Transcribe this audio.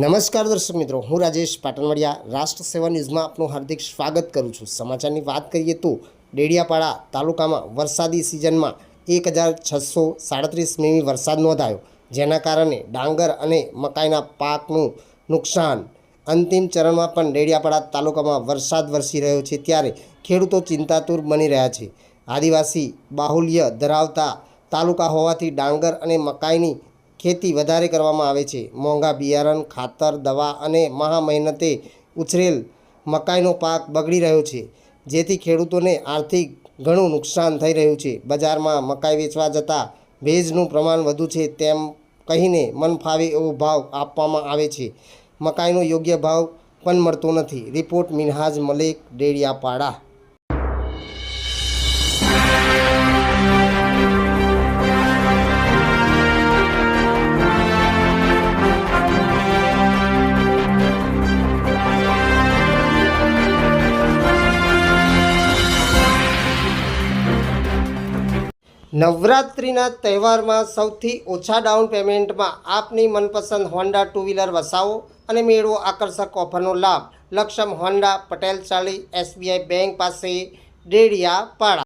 નમસ્કાર દર્શક મિત્રો, હું રાજેશ પાટણવાડિયા. રાષ્ટ્ર સેવા ન્યૂઝમાં આપનું હાર્દિક સ્વાગત કરું છું. સમાચારની વાત કરીએ તો ડેડિયાપાડા તાલુકામાં વરસાદી સિઝનમાં એક હજાર છસો સાડત્રીસ મીમી વરસાદ નોંધાયો, જેના કારણે ડાંગર અને મકાઈના પાકનું નુકસાન. અંતિમ ચરણમાં પણ ડેડિયાપાડા તાલુકામાં વરસાદ વરસી રહ્યો છે ત્યારે ખેડૂતો ચિંતાતુર બની રહ્યા છે. આદિવાસી બાહુલ્ય ધરાવતા તાલુકા હોવાથી ડાંગર અને મકાઈની ખેતી વધારે કરવામાં આવે છે. મોંઘા બિયારણ, ખાતર, દવા અને મહા મહેનતે ઉછરેલ મકાઈનો પાક બગડી રહ્યો છે, જેથી ખેડૂતોને આર્થિક ઘણું નુકસાન થઈ રહ્યું છે. બજારમાં મકાઈ વેચવા જતાં ભેજનું પ્રમાણ વધુ છે તેમ કહીને મન ફાવે એવો ભાવ આપવામાં આવે છે. મકાઈનો યોગ્ય ભાવ પણ મળતો નથી. રિપોર્ટ મિનહાજ મલેક, ડેડિયાપાડા. નવરાત્રિના તહેવારમાં સૌથી ઓછા ડાઉન પેમેન્ટમાં આપની મનપસંદ હોન્ડા ટુ વ્હીલર વસાવો અને મેળવો આકર્ષક ઓફરનો લાભ. લક્ષમ હોન્ડા પટેલ ચાલી એસબીઆઈ બેંક પાસે ડેડિયા પાડા